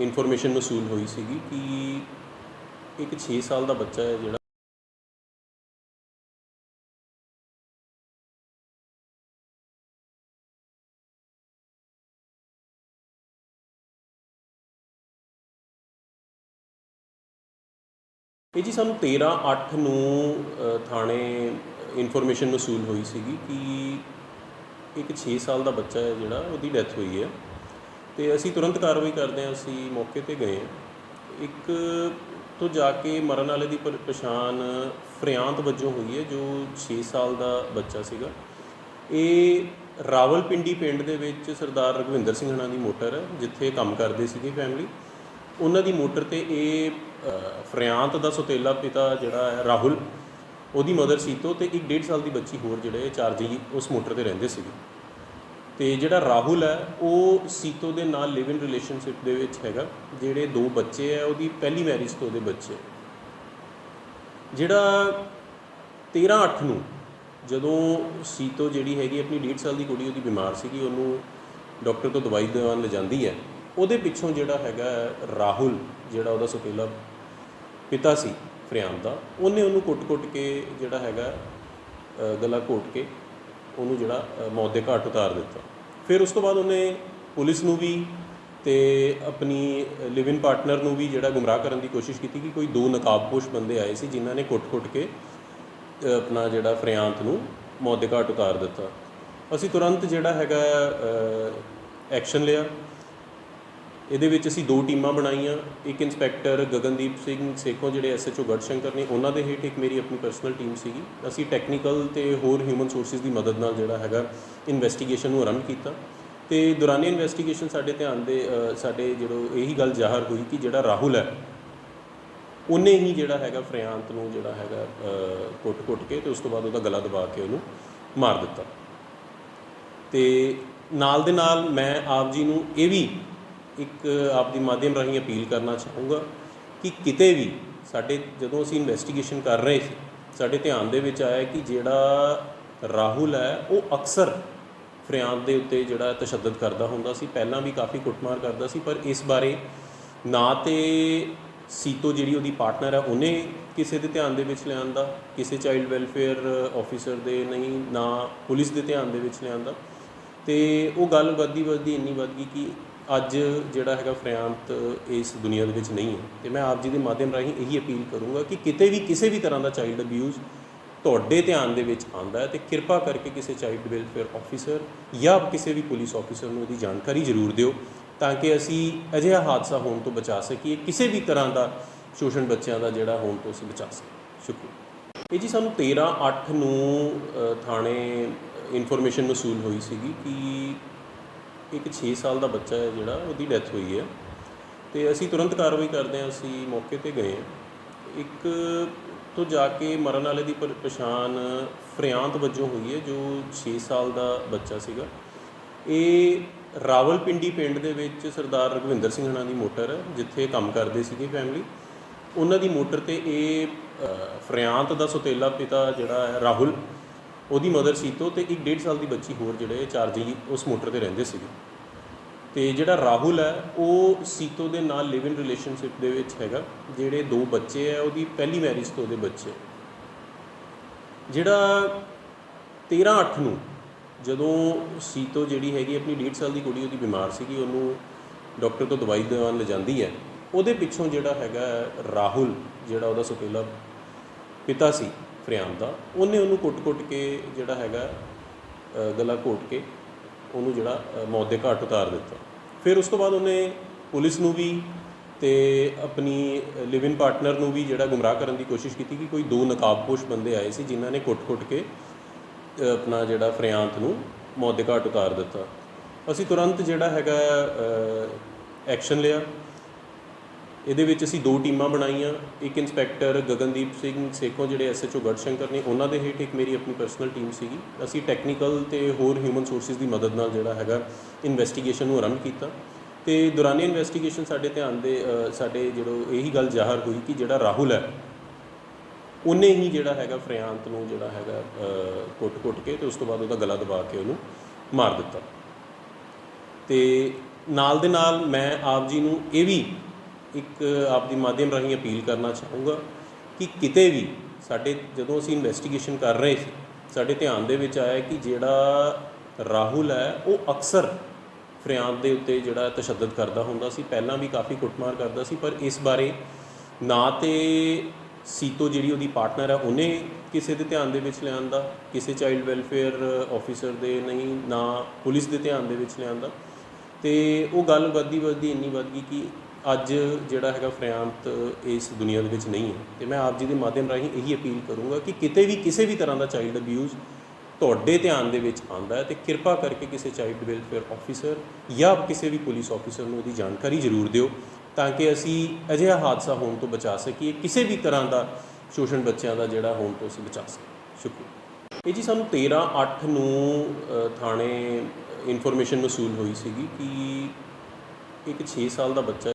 Information Mosul ਹੋਈ ਸੀਗੀ ਕਿ ਇੱਕ 6 ਸਾਲ ਦਾ ਬੱਚਾ ਹੈ ਜਿਹੜਾ ਇਹ ਜੀ ਸਾਨੂੰ 13 8 ਨੂੰ ਥਾਣੇ ਇਨਫੋਰਮੇਸ਼ਨ ਮਸੂਲ ਹੋਈ ਸੀਗੀ ਕਿ ਇੱਕ 6 ਸਾਲ ਦਾ ਬੱਚਾ ਹੈ ਜਿਹੜਾ, ਉਹਦੀ ਡੈਥ ਹੋਈ ਹੈ। ਤੇ ਅਸੀਂ ਤੁਰੰਤ ਕਾਰਵਾਈ ਕਰਦੇ ਹਾਂ ਅਸੀਂ ਮੌਕੇ ਤੇ ਗਏ ਹਾਂ। ਇੱਕ ਤੋਂ ਜਾ ਕੇ ਮਰਨ ਵਾਲੇ ਦੀ ਪ- ਪਛਾਣ ਫਰਿਆਂਤ ਵਜੋਂ ਹੋਈ ਹੈ ਜੋ 6 ਸਾਲ ਦਾ ਬੱਚਾ ਸੀਗਾ। ਇਹ ਰਾਵਲਪਿੰਡੀ ਪਿੰਡ ਦੇ ਵਿੱਚ ਸਰਦਾਰ ਰਘਵਿੰਦਰ ਸਿੰਘ ਹਣਾ ਦੀ ਮੋਟਰ ਹੈ ਜਿੱਥੇ ਕੰਮ ਕਰਦੇ ਸੀਗੇ ਫੈਮਿਲੀ ਉਹਨਾਂ ਦੀ ਮੋਟਰ ਤੇ ਇਹ ਅ, ਫਰਿਆਂਤ ਦਾ ਸੁਤੇਲਾ ਪਿਤਾ ਜਿਹੜਾ ਹੈ ਰਾਹੁਲ ਉਹਦੀ ਮਦਰ ਸੀਤੋ ਤੇ ਇੱਕ 1.5 ਸਾਲ ਦੀ ਬੱਚੀ ਹੋਰ ਜਿਹੜੇ ਚਾਰ ਜੀ ਉਸ ਮੋਟਰ ਤੇ ਰਹਿੰਦੇ ਸੀਗੇ। ਤੇ ਜਿਹੜਾ ਰਾਹੁਲ ਹੈ, ਉਹ ਸੀਤੋ ਦੇ ਨਾਲ ਲਿਵ ਇਨ ਰਿਲੇਸ਼ਨਸ਼ਿਪ ਦੇ ਵਿੱਚ ਹੈਗਾ, ਜਿਹੜੇ ਦੋ ਬੱਚੇ ਹੈ, ਉਹਦੀ ਪਹਿਲੀ ਮੈਰਿਜ ਤੋਂ ਉਹਦੇ ਬੱਚੇ ਜਿਹੜਾ 13 8 ਨੂੰ ਜਦੋਂ ਸੀਤੋ ਜਿਹੜੀ ਹੈਗੀ ਆਪਣੀ 1.5 ਸਾਲ ਦੀ ਕੁੜੀ, ਉਹਦੀ ਬਿਮਾਰ ਸੀਗੀ, ਉਹਨੂੰ ਡਾਕਟਰ ਤੋਂ ਦਵਾਈ ਦਿਵਾਉਣ ਲਿਜਾਂਦੀ ਹੈ, ਉਹਦੇ ਪਿੱਛੋਂ ਜਿਹੜਾ ਹੈਗਾ ਰਾਹੁਲ, ਜਿਹੜਾ ਉਹਦਾ ਸੁਤੇਲਾ ਪਿਤਾ ਸੀ ਫਰਿਆਮ ਦਾ ਉਹਨੇ ਉਹਨੂੰ ਕੁੱਟ-ਕੁੱਟ ਕੇ ਜਿਹੜਾ ਹੈਗਾ ਗਲਾ ਘੋਟ ਕੇ ਉਹਨੂੰ ਜਿਹੜਾ ਮੌਤ ਦੇ ਘਾਟ ਉਤਾਰ ਦਿੱਤਾ। ਫਿਰ ਉਸ ਤੋਂ ਬਾਅਦ ਉਹਨੇ ਪੁਲਿਸ ਨੂੰ ਵੀ ਤੇ ਆਪਣੀ ਲਿਵ ਇਨ ਪਾਰਟਨਰ ਨੂੰ ਵੀ ਜਿਹੜਾ ਗੁੰਮਰਾਹ ਕਰਨ ਦੀ ਕੋਸ਼ਿਸ਼ ਕੀਤੀ ਕਿ ਕੋਈ ਦੋ ਨਕਾਬਪੋਸ਼ ਬੰਦੇ ਆਏ ਸੀ ਜਿਨ੍ਹਾਂ ਨੇ ਕੁੱਟ-ਕੁੱਟ ਕੇ ਆਪਣਾ ਜਿਹੜਾ ਫਰਿਆਂਤ ਨੂੰ ਮੌਤ ਦੇ ਘਾਟ ਉਤਾਰ ਦਿੱਤਾ। ਅਸੀਂ ਤੁਰੰਤ ਜਿਹੜਾ ਹੈਗਾ ਐਕਸ਼ਨ ਲਿਆ। ਇਹਦੇ ਵਿੱਚ ਅਸੀਂ ਦੋ ਟੀਮਾਂ ਬਣਾਈਆਂ, ਇੱਕ ਇਨਸਪੈਕਟਰ ਗਗਨਦੀਪ ਸਿੰਘ ਸੇਖੋਂ, ਜਿਹੜੇ ਐਸਐਚਓ ਗੜਸ਼ੰਕਰ ਨੇ, ਉਹਨਾਂ ਦੇ ਹੇਠ ਇੱਕ ਮੇਰੀ ਆਪਣੀ ਪਰਸਨਲ ਟੀਮ ਸੀਗੀ। ਅਸੀਂ ਟੈਕਨੀਕਲ ਤੇ ਹੋਰ ਹਿਊਮਨ ਸੋਰਸਿਸ ਦੀ ਮਦਦ ਨਾਲ ਜਿਹੜਾ ਹੈਗਾ ਇਨਵੈਸਟੀਗੇਸ਼ਨ ਨੂੰ ਆਰੰਭ ਕੀਤਾ। ਤੇ ਦੌਰਾਨੇ ਇਨਵੈਸਟੀਗੇਸ਼ਨ ਸਾਡੇ ਧਿਆਨ ਦੇ ਸਾਡੇ ਜਿਹੜੋ ਇਹੀ ਗੱਲ ਜ਼ਾਹਰ ਹੋਈ ਕਿ ਜਿਹੜਾ ਰਾਹੁਲ ਹੈ, ਉਹਨੇ ਹੀ ਜਿਹੜਾ ਹੈਗਾ ਫਰਿਆਂਤ ਨੂੰ ਜਿਹੜਾ ਹੈਗਾ ਕੁੱਟ-ਕੁੱਟ ਕੇ ਤੇ ਉਸ ਤੋਂ ਬਾਅਦ ਉਹਦਾ ਗਲਾ ਦਬਾ ਕੇ ਉਹਨੂੰ ਮਾਰ ਦਿੱਤਾ। ਤੇ ਨਾਲ ਦੇ ਨਾਲ ਮੈਂ ਆਪ ਜੀ ਨੂੰ ਇਹ ਵੀ ਇੱਕ ਆਪ ਦੀ ਮਾਧਿਅਮ ਰਾਹੀਂ ਅਪੀਲ ਕਰਨਾ ਚਾਹੂੰਗਾ ਕਿ ਕਿਤੇ ਵੀ ਸਾਡੇ ਜਦੋਂ ਅਸੀਂ ਇਨਵੈਸਟੀਗੇਸ਼ਨ ਕਰ ਰਹੇ ਸੀ, ਸਾਡੇ ਧਿਆਨ ਦੇ ਵਿੱਚ ਆਇਆ ਕਿ ਜਿਹੜਾ ਰਾਹੁਲ ਹੈ, ਉਹ ਅਕਸਰ ਫਰਿਆਦ ਦੇ ਉੱਤੇ ਜਿਹੜਾ ਤਸ਼ੱਦਦ ਕਰਦਾ ਹੁੰਦਾ ਸੀ। ਪਹਿਲਾਂ ਵੀ ਕਾਫੀ ਕੁੱਟਮਾਰ ਕਰਦਾ ਸੀ, ਪਰ ਇਸ ਬਾਰੇ ਨਾ ਤੇ ਸੀਤੋ ਜਿਹੜੀ ਉਹਦੀ ਪਾਰਟਨਰ ਹੈ, ਉਹਨੇ ਕਿਸੇ ਦੇ ਧਿਆਨ ਦੇ ਵਿੱਚ ਲਿਆਂਦਾ, ਕਿਸੇ ਚਾਈਲਡ ਵੈਲਫੇਅਰ ਆਫੀਸਰ ਦੇ ਨਹੀਂ, ਨਾ ਪੁਲਿਸ ਦੇ ਧਿਆਨ ਦੇ ਵਿੱਚ ਲਿਆਂਦਾ। ਤੇ ਉਹ ਗੱਲ ਵੱਧਦੀ ਵੱਧਦੀ ਇੰਨੀ ਵੱਧ ਗਈ ਕਿ ਅੱਜ ਜਿਹੜਾ ਹੈਗਾ ਫਰਿਆਂਤ ਇਸ ਦੁਨੀਆ ਦੇ ਵਿੱਚ ਨਹੀਂ ਹੈ ਤੇ ਮੈਂ ਆਪ ਜੀ ਦੇ ਮਾਧਿਅਮ ਰਾਹੀਂ ਇਹੀ ਅਪੀਲ ਕਰੂੰਗਾ ਕਿ ਕਿਤੇ ਵੀ ਕਿਸੇ ਵੀ ਤਰ੍ਹਾਂ ਦਾ ਚਾਈਲਡ ਅਬਿਊਜ਼ ਤੁਹਾਡੇ ਧਿਆਨ ਦੇ ਵਿੱਚ ਆਂਦਾ ਹੈ ਤੇ ਕਿਰਪਾ ਕਰਕੇ ਕਿਸੇ ਚਾਈਲਡ ਵੈਲਫੇਅਰ ਆਫੀਸਰ ਜਾਂ ਕਿਸੇ ਵੀ ਪੁਲਿਸ ਆਫੀਸਰ ਨੂੰ ਇਹਦੀ ਜਾਣਕਾਰੀ ਜ਼ਰੂਰ ਦਿਓ ਤਾਂ ਕਿ ਅਸੀਂ ਅਜਿਹਾ ਹਾਦਸਾ ਹੋਣ ਤੋਂ ਬਚਾ ਸਕੀਏ, ਕਿਸੇ ਵੀ ਤਰ੍ਹਾਂ ਦਾ ਸ਼ੋਸ਼ਣ ਬੱਚਿਆਂ ਦਾ ਜਿਹੜਾ ਹੋਣ ਤੋਂ ਅਸੀਂ ਬਚਾ ਸਕੀਏ। ਸ਼ੁਕਰੀਆ। ਇਹ ਜੀ ਸਾਨੂੰ 13 8 ਨੂੰ ਥਾਣੇ ਇਨਫੋਰਮੇਸ਼ਨ ਮਸੂਲ ਹੋਈ ਸੀਗੀ ਕਿ ਇੱਕ 6 ਸਾਲ ਦਾ ਬੱਚਾ ਹੈ ਜਿਹੜਾ ਉਹਦੀ ਡੈਥ ਹੋਈ ਹੈ। ਤੇ ਅਸੀਂ ਤੁਰੰਤ ਕਾਰਵਾਈ ਕਰਦੇ ਹਾਂ ਅਸੀਂ ਮੌਕੇ ਤੇ ਗਏ ਹਾਂ। ਇੱਕ ਤੋਂ ਜਾ ਕੇ ਮਰਨ ਵਾਲੇ ਦੀ ਪ- ਪਛਾਣ ਫਰਿਆਂਤ ਵਜੋਂ ਹੋਈ ਹੈ ਜੋ 6 ਸਾਲ ਦਾ ਬੱਚਾ ਸੀਗਾ। ਇਹ ਰਾਵਲਪਿੰਡੀ ਪਿੰਡ ਦੇ ਵਿੱਚ ਸਰਦਾਰ ਰਘਵਿੰਦਰ ਸਿੰਘ ਹਣਾ ਦੀ ਮੋਟਰ ਹੈ ਜਿੱਥੇ ਕੰਮ ਕਰਦੇ ਸੀਗੇ ਫੈਮਿਲੀ ਉਹਨਾਂ ਦੀ ਮੋਟਰ ਤੇ ਇਹ ਅ, ਫਰਿਆਂਤ ਦਾ ਸੁਤੇਲਾ ਪਿਤਾ ਜਿਹੜਾ ਹੈ ਰਾਹੁਲ ਉਹਦੀ ਮਦਰ ਸੀਤੋ ਤੇ ਇੱਕ 1.5 ਸਾਲ ਦੀ ਬੱਚੀ ਹੋਰ ਜਿਹੜੇ ਚਾਰ ਜੀ ਉਸ ਮੋਟਰ ਤੇ ਰਹਿੰਦੇ ਸੀਗੇ। ਤੇ ਜਿਹੜਾ ਰਾਹੁਲ ਹੈ, ਉਹ ਸੀਤੋ ਦੇ ਨਾਲ ਲਿਵ ਇਨ ਰਿਲੇਸ਼ਨਸ਼ਿਪ ਦੇ ਵਿੱਚ ਹੈਗਾ, ਜਿਹੜੇ ਦੋ ਬੱਚੇ ਹੈ ਉਹਦੀ ਪਹਿਲੀ ਮੈਰਿਜ ਤੋਂ ਉਹਦੇ ਬੱਚੇ ਜਿਹੜਾ 13 8 ਨੂੰ ਜਦੋਂ ਸੀਤੋ ਜਿਹੜੀ ਹੈਗੀ ਆਪਣੀ 1.5 ਸਾਲ ਦੀ ਕੁੜੀ ਉਹਦੀ ਬਿਮਾਰ ਸੀਗੀ, ਉਹਨੂੰ ਡਾਕਟਰ ਤੋਂ ਦਵਾਈ ਦਿਵਾਉਣ ਲਿਜਾਂਦੀ ਹੈ, ਉਹਦੇ ਪਿੱਛੋਂ ਜਿਹੜਾ ਹੈਗਾ ਰਾਹੁਲ, ਜਿਹੜਾ ਉਹਦਾ ਸੁਤੇਲਾ ਪਿਤਾ ਸੀ ਫਰਿਆਦ ਦਾ, ਉਹਨੇ ਉਹਨੂੰ ਕੁੱਟ-ਕੁੱਟ ਕੇ ਜਿਹੜਾ ਹੈਗਾ ਗਲਾ ਘੋਟ ਕੇ ਉਹਨੂੰ ਜਿਹੜਾ ਮੌਤ ਦੇ ਘਾਟ ਉਤਾਰ ਦਿੱਤਾ। ਫਿਰ ਉਸ ਤੋਂ ਬਾਅਦ ਉਹਨੇ ਪੁਲਿਸ ਨੂੰ ਵੀ ਤੇ ਆਪਣੀ ਲਿਵ ਇਨ ਪਾਰਟਨਰ ਨੂੰ ਵੀ ਜਿਹੜਾ ਗੁੰਮਰਾਹ ਕਰਨ ਦੀ ਕੋਸ਼ਿਸ਼ ਕੀਤੀ ਕਿ ਕੋਈ ਦੋ ਨਕਾਬਪੋਸ਼ ਬੰਦੇ ਆਏ ਸੀ ਜਿਨ੍ਹਾਂ ਨੇ ਕੁੱਟ-ਕੁੱਟ ਕੇ ਆਪਣਾ ਜਿਹੜਾ ਫਰਿਆਂਤ ਨੂੰ ਮੌਤ ਦੇ ਘਾਟ ਉਤਾਰ ਦਿੱਤਾ। ਅਸੀਂ ਤੁਰੰਤ ਜਿਹੜਾ ਹੈਗਾ ਐਕਸ਼ਨ ਲਿਆ। ਇਹਦੇ ਵਿੱਚ ਅਸੀਂ ਦੋ ਟੀਮਾਂ ਬਣਾਈਆਂ, ਇੱਕ ਇੰਸਪੈਕਟਰ ਗਗਨਦੀਪ ਸਿੰਘ ਸੇਖੋਂ ਜਿਹੜੇ ਐਸਐਚਓ ਗੜਸ਼ੰਕਰ ਨੇ, ਉਹਨਾਂ ਦੇ ਹੇਠ ਇੱਕ ਮੇਰੀ ਆਪਣੀ ਪਰਸਨਲ ਟੀਮ ਸੀਗੀ। ਅਸੀਂ ਟੈਕਨੀਕਲ ਤੇ ਹੋਰ ਹਿਊਮਨ ਸੋਰਸਿਸ ਦੀ ਮਦਦ ਨਾਲ ਜਿਹੜਾ ਹੈਗਾ ਇਨਵੈਸਟੀਗੇਸ਼ਨ ਨੂੰ ਆਰੰਭ ਕੀਤਾ। ਤੇ ਦੌਰਾਨੇ ਇਨਵੈਸਟੀਗੇਸ਼ਨ ਸਾਡੇ ਧਿਆਨ ਦੇ ਸਾਡੇ ਜਿਹੜੋ ਇਹੀ ਗੱਲ ਜ਼ਾਹਰ ਹੋਈ ਕਿ ਜਿਹੜਾ ਰਾਹੁਲ ਹੈ, ਉਹਨੇ ਹੀ ਜਿਹੜਾ ਹੈਗਾ ਫਰਿਆਂਤ ਨੂੰ ਜਿਹੜਾ ਹੈਗਾ ਕੁੱਟ-ਕੁੱਟ ਕੇ ਤੇ ਉਸ ਤੋਂ ਬਾਅਦ ਉਹਦਾ ਗਲਾ ਦਬਾ ਕੇ ਉਹਨੂੰ ਮਾਰ ਦਿੱਤਾ। ਤੇ ਨਾਲ ਦੇ ਨਾਲ ਮੈਂ ਆਪ ਜੀ ਨੂੰ ਇਹ ਵੀ ਇੱਕ ਆਪਦੀ ਮਾਧਿਅਮ ਰਾਹੀਂ ਅਪੀਲ ਕਰਨਾ ਚਾਹੂੰਗਾ ਕਿ ਕਿਤੇ ਵੀ ਸਾਡੇ ਜਦੋਂ ਅਸੀਂ ਇਨਵੈਸਟੀਗੇਸ਼ਨ ਕਰ ਰਹੇ ਸੀ, ਸਾਡੇ ਧਿਆਨ ਦੇ ਵਿੱਚ ਆਇਆ ਕਿ ਜਿਹੜਾ ਰਾਹੁਲ ਹੈ, ਉਹ ਅਕਸਰ ਫਰਿਆਦ ਦੇ ਉੱਤੇ ਜਿਹੜਾ ਤਸ਼ੱਦਦ ਕਰਦਾ ਹੁੰਦਾ ਸੀ, ਪਹਿਲਾਂ ਵੀ ਕਾਫੀ ਕੁੱਟਮਾਰ ਕਰਦਾ ਸੀ, ਪਰ ਇਸ ਬਾਰੇ ਨਾ ਤੇ ਸੀਤੋ ਜਿਹੜੀ ਉਹਦੀ ਪਾਰਟਨਰ ਹੈ, ਉਹਨੇ ਕਿਸੇ ਦੇ ਧਿਆਨ ਦੇ ਵਿੱਚ ਲਿਆਂਦਾ, ਕਿਸੇ ਚਾਈਲਡ ਵੈਲਫੇਅਰ ਆਫੀਸਰ ਦੇ ਨਹੀਂ, ਨਾ ਪੁਲਿਸ ਦੇ ਧਿਆਨ ਦੇ ਵਿੱਚ ਲਿਆਂਦਾ। ਤੇ ਉਹ ਗੱਲ ਵੱਧਦੀ ਵੱਧਦੀ ਇੰਨੀ ਵੱਧ ਗਈ ਕਿ ਅੱਜ ਜਿਹੜਾ ਹੈਗਾ ਫਰਿਆਂਤ ਇਸ ਦੁਨੀਆ ਦੇ ਵਿੱਚ ਨਹੀਂ ਹੈ ਤੇ ਮੈਂ ਆਪ ਜੀ ਦੇ ਮਾਧਿਅਮ ਰਾਹੀਂ ਇਹੀ ਅਪੀਲ ਕਰੂੰਗਾ ਕਿ ਕਿਤੇ ਵੀ ਕਿਸੇ ਵੀ ਤਰ੍ਹਾਂ ਦਾ ਚਾਈਲਡ ਅਬਿਊਜ਼ ਤੁਹਾਡੇ ਧਿਆਨ ਦੇ ਵਿੱਚ ਆਂਦਾ ਹੈ ਤੇ ਕਿਰਪਾ ਕਰਕੇ ਕਿਸੇ ਚਾਈਲਡ ਵੈਲਫੇਅਰ ਆਫੀਸਰ ਜਾਂ ਕਿਸੇ ਵੀ ਪੁਲਿਸ ਆਫੀਸਰ ਨੂੰ ਉਹਦੀ ਜਾਣਕਾਰੀ ਜ਼ਰੂਰ ਦਿਓ ਤਾਂ ਕਿ ਅਸੀਂ ਅਜਿਹਾ ਹਾਦਸਾ ਹੋਣ ਤੋਂ ਬਚਾ ਸਕੀਏ, ਕਿਸੇ ਵੀ ਤਰ੍ਹਾਂ ਦਾ ਸ਼ੋਸ਼ਣ ਬੱਚਿਆਂ ਦਾ ਜਿਹੜਾ ਹੋਣ ਤੋਂ ਅਸੀਂ ਬਚਾ ਸਕੀਏ। ਸ਼ੁਕਰੀਆ। ਇਹ ਜੀ ਸਾਨੂੰ 13 8 ਨੂੰ ਥਾਣੇ ਇਨਫੋਰਮੇਸ਼ਨ ਮਸੂਲ ਹੋਈ ਸੀਗੀ ਕਿ ਇੱਕ 6 ਸਾਲ ਦਾ ਬੱਚਾ